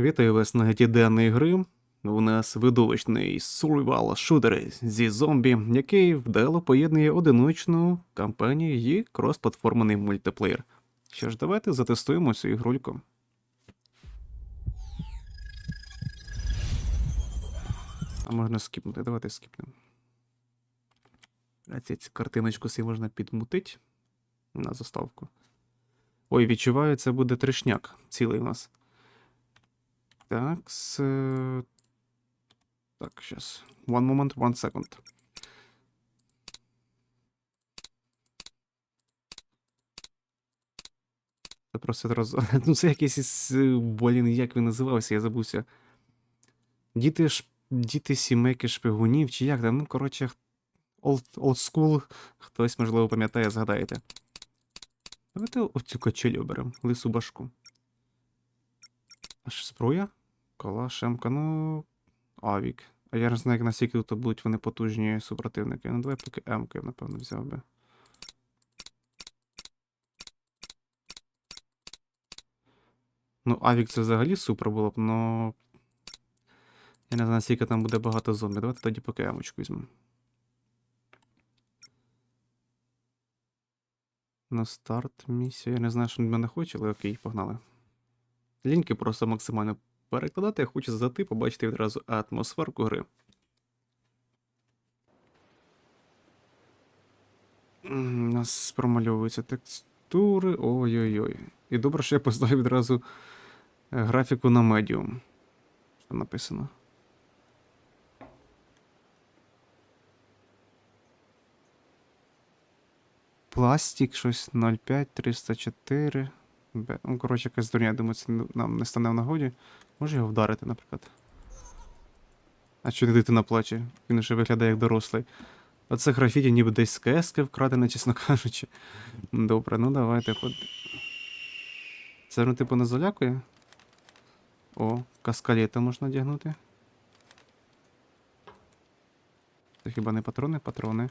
Вітаю вас на геті денної гри. У нас видовищний survival шутер зі зомбі, який вдало поєднує одиночну кампанію і крос-платформений мультиплеєр. Що ж, давайте затестуємо цю ігрульку. А можна скіпнути, давайте скіпнемо. Ці картиночку собі можна підмутити на заставку. Ой, відчуваю, це буде трешняк цілий у нас. Так, с... Так, сейчас. One moment, one second. Це просто роз... Ну, це якийсь із... Блін, як він називався, я забувся. Діти ж... Діти сімейки шпигунів, чи як там, ну, коротше, old, old school, хтось, можливо, пам'ятає, згадаєте. Давайте оцю качелю беремо, лису башку. Аж зброя? Кола, шемка, ну. Авік. А я не знаю, як наскільки тут будуть вони потужні супротивники. Ну, давай поки М-ку я, напевно, взяв би. Ну, Авік це взагалі супер було б, но. Я не знаю, наскільки там буде багато зомбі. Давайте тоді поки М-очку візьмемо. На старт місія. Я не знаю, що від мене хоче, але окей, погнали. Лінки просто максимально перекладати, я хочу зайти, побачити відразу атмосферку гри. У нас промальовуються текстури. Ой-ой-ой. І добре, що я поставив відразу е, графіку на медіум. Що написано? Пластик, щось 0,5, 304. Ну, коротше, якась дурня, я думаю, це нам не стане в нагоді. Може його вдарити, наприклад. А чи не дитина плаче? Він уже виглядає як дорослий. Оце графіті ніби десь з КС вкрадене, чесно кажучи. Добре, ну давайте под... Це ну, типу не залякує? О, каскалета можна одягнути. Це хіба не патрони? Патрони.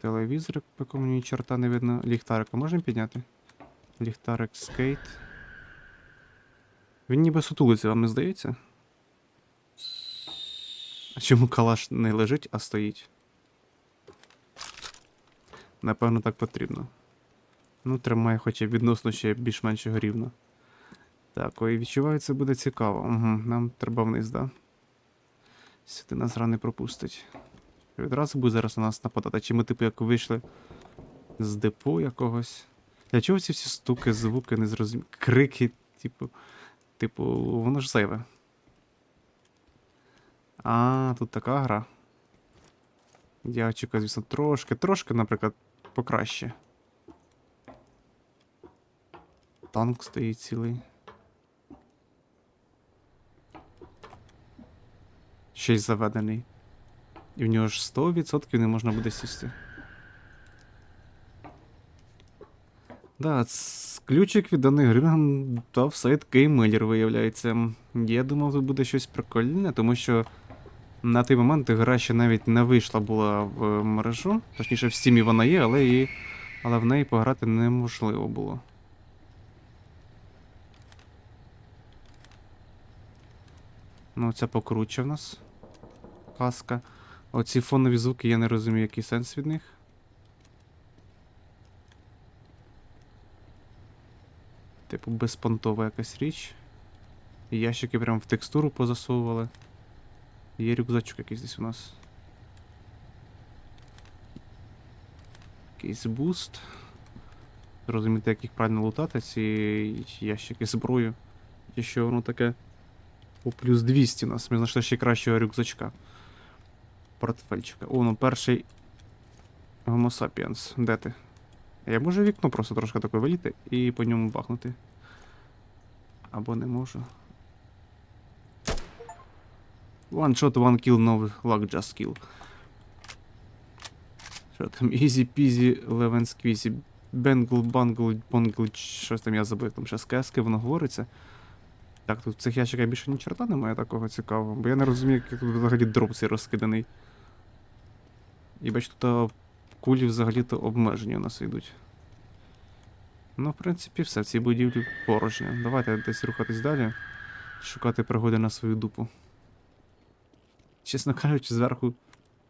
Телевізор, по якому ні чорта не видно. Ліхтарика можна підняти? Ліхтарик скейт. Він ніби сутулиться, вам не здається? А чому калаш не лежить, а стоїть? Напевно, так потрібно. Ну, тримає хоча б відносно ще більш-менш рівно. Так, ой, відчуваю, це буде цікаво. Угу, нам треба вниз, да? Сюди нас рани пропустить. Відразу буде зараз на нас нападати. Чи ми, типу, як вийшли з депо якогось. Для чого ці всі стуки, звуки, незрозумілі, крики, типу. Типу, воно ж зайве. А, тут така гра. Я очікую, звісно, трошки, трошки, наприклад, покраще. Танк стоїть цілий. Ще й заведений. І в нього ж 100% не можна буде сісти. Да, ключик від гри нам дав сайт Кеймелір, виявляється. Я думав, тут буде щось прикольне, тому що на той момент гра ще навіть не вийшла була в мережу. Точніше, в стімі вона є, але її, але в неї пограти неможливо було. Ну, це покруче в нас. Каска. Оці фонові звуки, я не розумію, який сенс від них. Типу безпонтова якась річ. Ящики прям в текстуру позасовували. Є рюкзачок якийсь десь у нас. Якийсь буст. Розуміти, як їх правильно лутати, ці ящики зброю. І що воно таке. О, плюс 200 у нас. Ми знайшли ще кращого рюкзачка. Портфельчика. О, ну перший. Homo sapiens. Де ти? Я можу вікно просто трошки таке виліти і по ньому бахнути. Або не можу. One shot, one kill, no luck, just kill. Що там? Easy peasy, lemon squeezy, bengle, bungle, bongle, щось там я забив, там ще сказки, воно говориться. Так, тут в цих ящиках більше ні чорта немає такого цікавого, бо я не розумію, як тут взагалі дроп цей розкиданий. І бач, тут кулі взагалі-то обмежені у нас йдуть. Ну, в принципі, все. В цій будівлі порожньо. Давайте десь рухатись далі. Шукати пригоди на свою дупу. Чесно кажучи, зверху.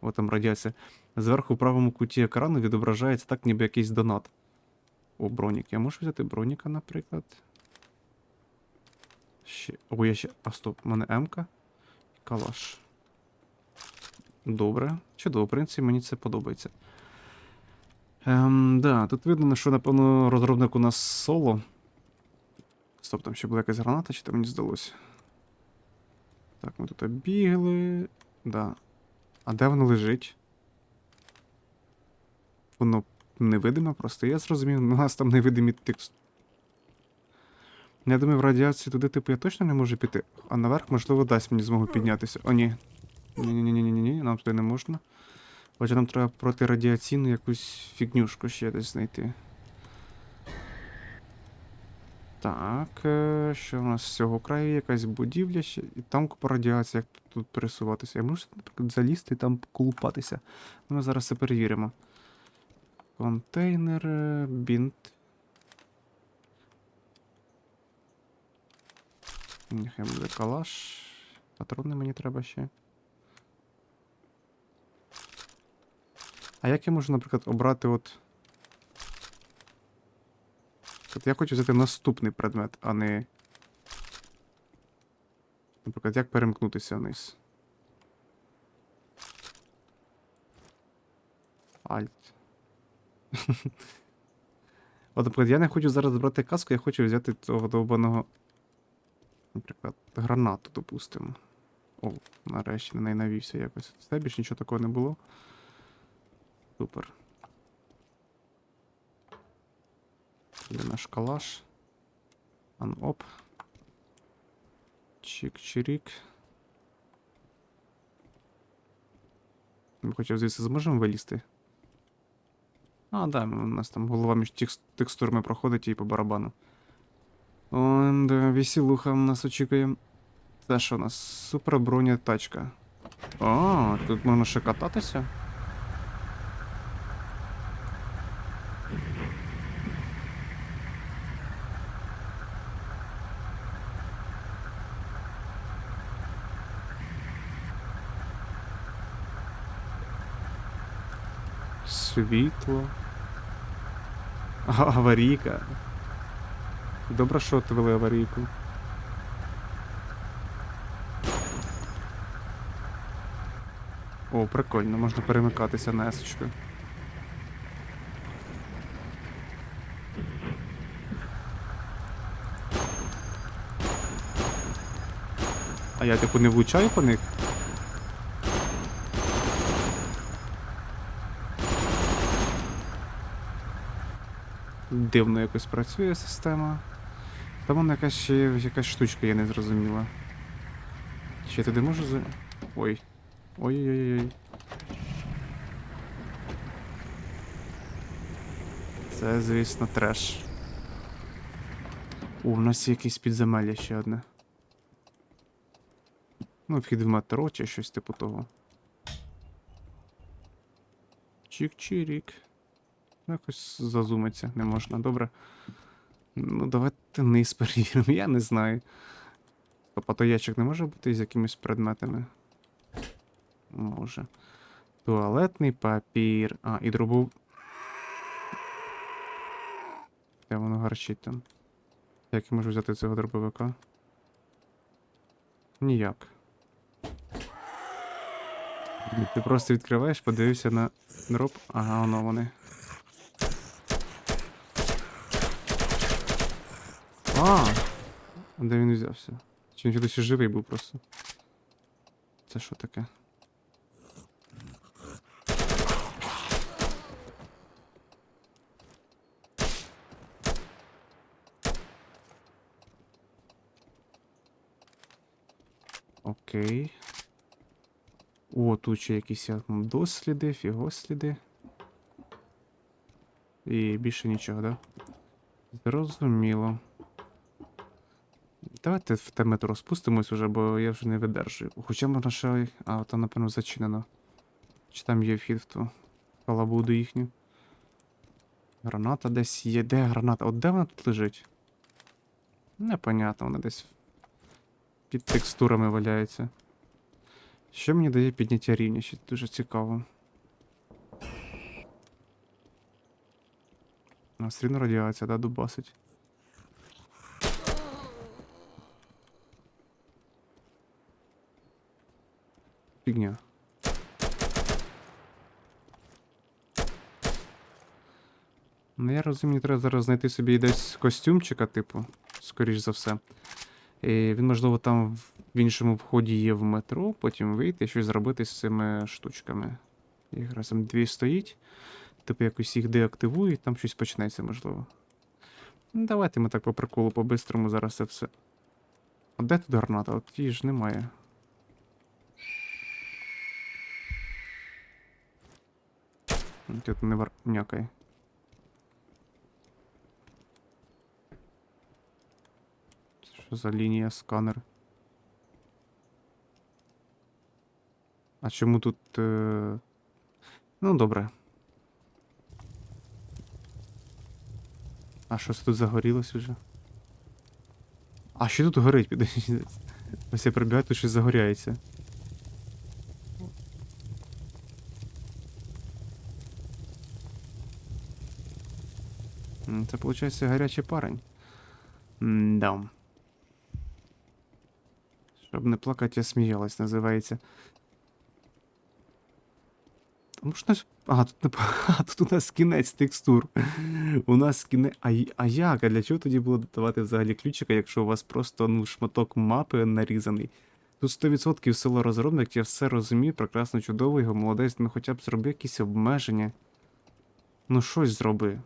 О, там радіація. Зверху в правому куті екрану відображається так, ніби якийсь донат. О, бронік. Я можу взяти броніка, наприклад. Ще. О, я ще. А стоп, у мене М-ка. Калаш. Добре. Чудово, в принципі, мені це подобається. Ем, да, тут видно, що, напевно, розробник у нас соло. Стоп, там ще була якась граната, чи то мені здалося. Так, ми тут обігли. Да. А де воно лежить? Воно невидиме просто. Я зрозумів, у нас там невидимі текст. Я думаю, в радіацію туди, типу, я точно не можу піти. А наверх, можливо, дасть мені змогу піднятися. О, ні. Ні-ні-ні-ні-ні, нам туди не можна. Отже, нам треба протирадіаційну якусь фігнюшку ще десь знайти. Так, е, що у нас з цього краю якась будівля ще, і там купа радіації, як тут пересуватися. Я можу, наприклад, залізти і там колупатися. Ну, ми зараз це перевіримо. Контейнер, е, бінт. Нехай буде калаш. Патрони мені треба ще. А як я можу, наприклад, обрати от. От я хочу взяти наступний предмет, а не. Наприклад, як перемкнутися вниз. Альт. От, наприклад, я не хочу зараз брати каску, я хочу взяти того довбаного. Наприклад, гранату, допустимо. О, нарешті на неї навівся якось. Все більше нічого такого не було. Супер. Де наш калаш. Ан-оп. Чик-чирік. Ми хоча звідси зможемо вилізти? А, да, у нас там голова між текстурами проходить і по барабану. Он, весілуха нас очікує. Це що у нас? Супер броня тачка. О, тут можна ще кататися? Світло. Аварійка. Добре, що отвели аварійку. О, прикольно, можна перемикатися на есочку. А я типу не влучаю по них? Дивно якось працює система. Там вона якась ще якась штучка, я не зрозуміла. Ще туди можу за. Ой. Ой-ой-ой. Це, звісно, треш. У нас є якесь підземелля ще одне. Ну, вхід в метро чи щось типу того. Чик-чирік. Якось зазумиться не можна, добре. Ну, давайте низ перевіримо, я не знаю. Тобто то ящик не може бути з якимись предметами. Може. Туалетний папір. А, і дробов. Де воно гарчить там? Як я можу взяти цього дробовика? Ніяк. Ти просто відкриваєш, подивився на дроб. Ага, воно вони. А! Де він взявся? Чи він досі живий був просто? Це що таке? Окей. О, тут ще якісь досліди, фігосліди. І більше нічого, да? Зрозуміло. Давайте в те метро спустимось уже, бо я вже не видержую. Хоча можна ще. А, там, напевно, зачинено. Чи там є вхід в ту халабуду їхню. Граната десь є. Де граната? От де вона тут лежить? Непонятно, вона десь під текстурами валяється. Що мені дає підняття рівня? Ще дуже цікаво. А, все рівно радіація, да, дубасить. Фігня. Ну, я розумію, треба зараз знайти собі десь костюмчика, типу, скоріш за все. І він, можливо, там в- іншому вході є в метро, потім вийти і щось зробити з цими штучками. Їх разом дві стоїть. Типу якось їх деактивую, і там щось почнеться, можливо. Ну, давайте ми так по приколу, по-бистрому зараз це все. А де тут граната? От її ж немає. Тут не вар... някай. Що за лінія сканер? А чому тут. Е... Ну, добре. А що це тут загорілось уже? А що тут горить? Ось я прибігаю, тут щось загоряється. Це, виходить, гарячий парень. Да. Щоб не плакати, я сміялась, називається. Тому що нас. Ага, тут, не... а, тут у нас кінець текстур. У нас кінець. А, а як? А для чого тоді було додавати взагалі ключика, якщо у вас просто ну, шматок мапи нарізаний? Тут 100% село розробник, я все розумію, прекрасно, чудово, його молодець, ну хоча б зроби якісь обмеження. Ну щось зроби.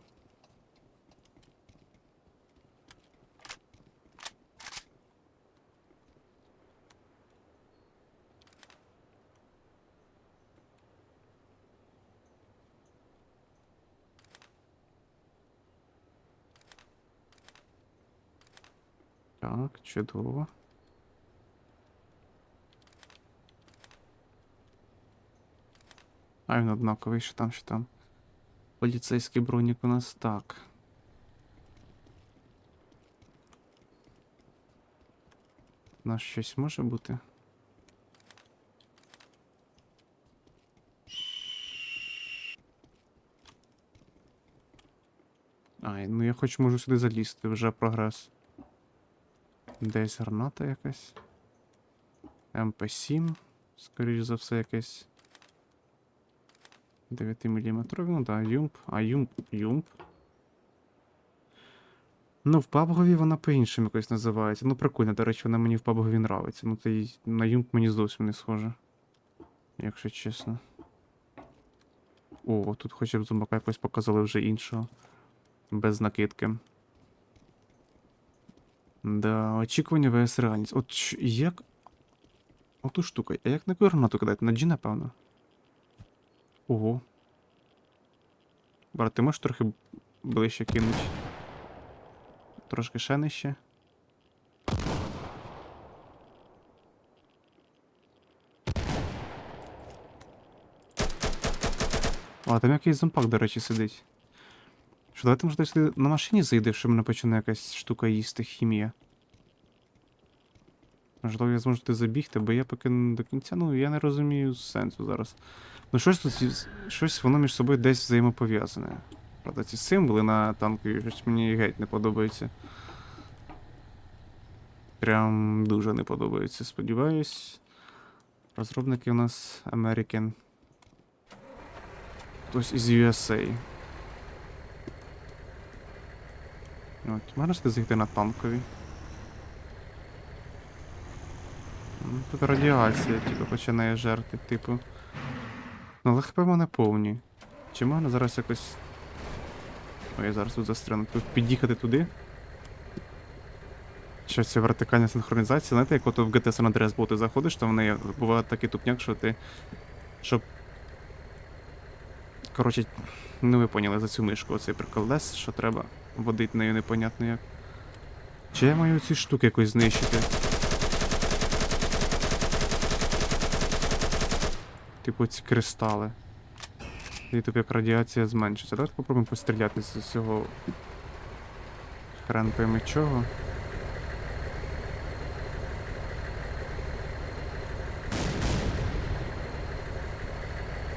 Так, чудово. А він однаковий, що там, що там. Поліцейський бронік у нас так. У нас щось може бути? Ай, ну я хоч можу сюди залізти, вже прогрес. Десь граната якась. МП7, скоріш за все, якесь. 9 мм, ну да, юмп, а юмп, юмп. Ну, в пабгові вона по-іншому якось називається. Ну, прикольно, до речі, вона мені в пабгові нравиться. Ну, та й на юмп мені зовсім не схоже. Якщо чесно. О, тут хоча б зомбака якось показали вже іншого. Без накидки. Да, очікування vs реальність. От як. Оту штука. А як на яку гранату кидати? На G, напевно. Ого. Брат, ти можеш трохи ближче кинути? Трошки ще нижче. О, там якийсь зомпак, до речі, сидить. Що, давайте може сюди на машині зайде, що мене почне якась штука їсти, хімія. Можливо, я зможу туди забігти, бо я поки до кінця, ну я не розумію сенсу зараз. Ну щось тут, щось воно між собою десь взаємопов'язане. Правда, ці символи на танку щось мені геть не подобається. Прям дуже не подобається, сподіваюсь. Розробники у нас American. Хтось із USA. От, можна сюди зайти на танкові. Ну, Тут радіація, типу, починає жерти, типу. Ну, але хп в мене повні. Чи можна зараз якось. Ой, я зараз тут застряну. Тут під'їхати туди. Що це вертикальна синхронізація, знаєте, як ото в GT San Andreas було, заходиш, то в неї буває такий тупняк, що ти. Щоб. Коротше, ну ви поняли за цю мишку, оцей приколес, що треба водити нею непонятно як. Чи я маю ці штуки якось знищити? Типу ці кристали. І тут як радіація зменшиться. Давайте попробуємо постріляти з цього хрен пойми чого.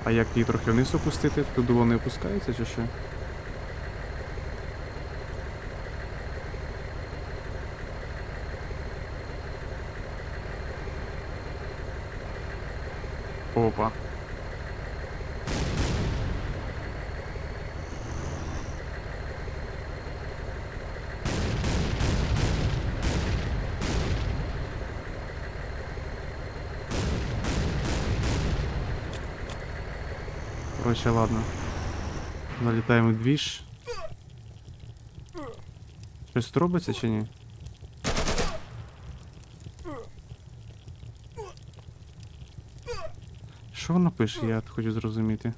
А як її трохи вниз опустити, то дуло не опускається чи що? Опа. Короче, ладно. Залітаємо в двіж. Щось тут робиться чи ні? Що воно пише, я хочу зрозуміти.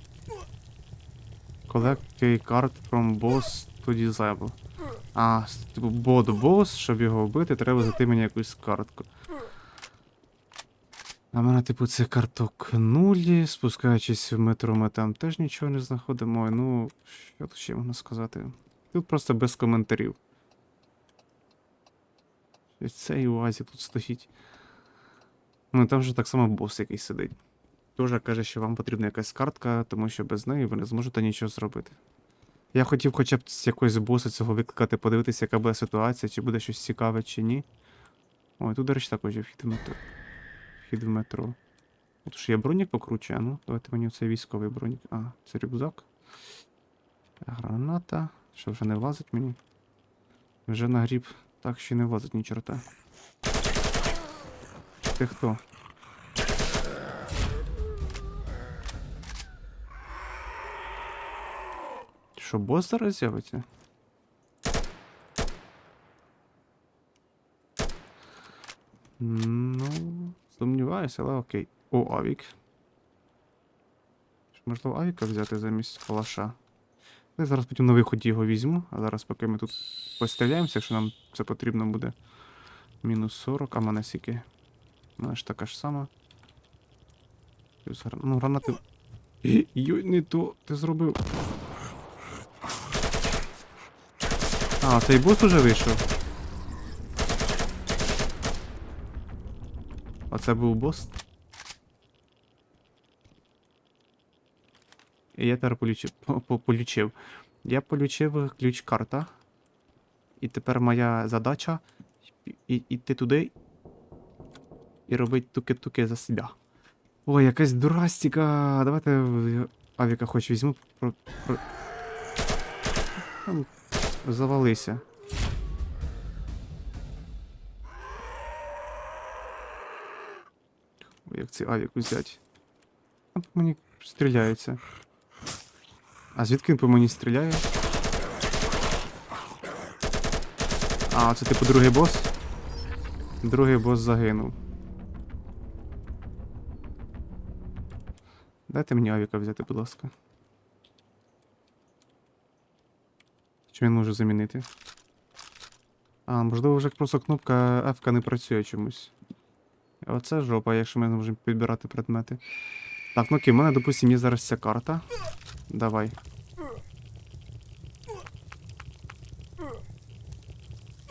Collect a card from boss to disable. А, типу, бо до бос, щоб його вбити, треба зайти мені якусь картку. А мене, типу, це карток нулі, спускаючись в метро, ми там теж нічого не знаходимо. Ну, що тут ще можна сказати? Тут просто без коментарів. І цей УАЗі тут стоїть. Ну, там же так само бос якийсь сидить. Тоже каже, що вам потрібна якась картка, тому що без неї ви не зможете нічого зробити. Я хотів хоча б з якогось боса цього викликати, подивитися, яка буде ситуація, чи буде щось цікаве, чи ні. Ой, тут, до речі, також є вхід в метро. Вхід в метро. Тут ж є бронік покруче, а ну, давайте мені цей військовий бронік. А, це рюкзак. Граната. Що вже не влазить мені? Вже нагріб. Так ще не влазить ні чорта. Ти хто? Що, бос зараз з'явиться? Ну, сумніваюся, але окей. О, авік. Чи Можливо, авіка взяти замість калаша. Я зараз потім на виході його візьму, а зараз поки ми тут постріляємося, якщо нам це потрібно буде. Мінус 40, а мене сіки. Мене ж така ж сама. Плюс гра- Ну, гранати. Йой, не то ти зробив. А, цей бос уже вийшов. А це був бос? І я тепер полічив, по- по- Я полічив ключ карта. І тепер моя задача і- туди і робити туки-туки за себе. Ой, якась дурастіка. Давайте авіка хоч візьму. Про, про... Завалися. Ой, як цей авік взять. А мені стріляється. А звідки він по мені стріляє? А, це типу другий бос? Другий бос загинув. Дайте мені авіка взяти, будь ласка. Чи він може замінити? А, можливо, вже просто кнопка F не працює чомусь. Оце жопа, якщо ми не можемо підбирати предмети. Так, ну окей, в мене, допустим, є зараз ця карта. Давай.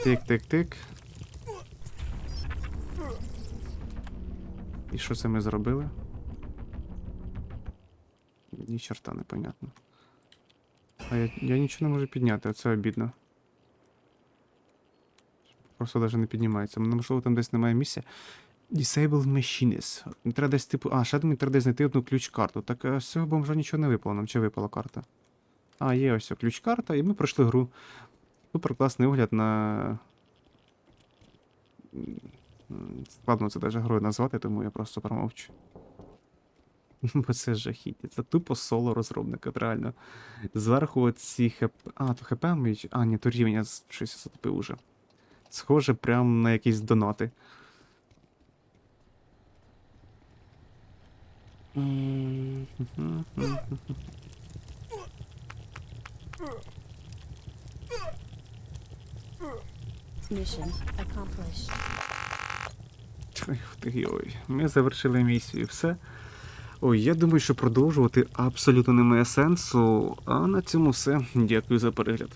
Тик-тик-тик. І що це ми зробили? Ні чорта непонятно. А я, я нічого не можу підняти, оце обідно. Просто навіть не піднімається. Ну, Можливо, там десь немає місця. Disabled Machines. Треба десь типу. А, ще думаю, треба десь знайти одну ключ-карту. Так а з цього бомжа нічого не випало нам, чи випала карта? А, є ось ключ-карта, і ми пройшли гру. Супер класний огляд на. Складно це навіть грою назвати, тому я просто промовчу. Бо це жахіття. Це тупо соло розробника, реально. Зверху ці хп. А, то хп мій. А, ні, то рівень я щось затопив уже. Схоже, прям на якісь донати. Mission accomplished. Ой. Ми завершили місію. Все. Ой, я думаю, що продовжувати абсолютно немає сенсу. А на цьому все. Дякую за перегляд.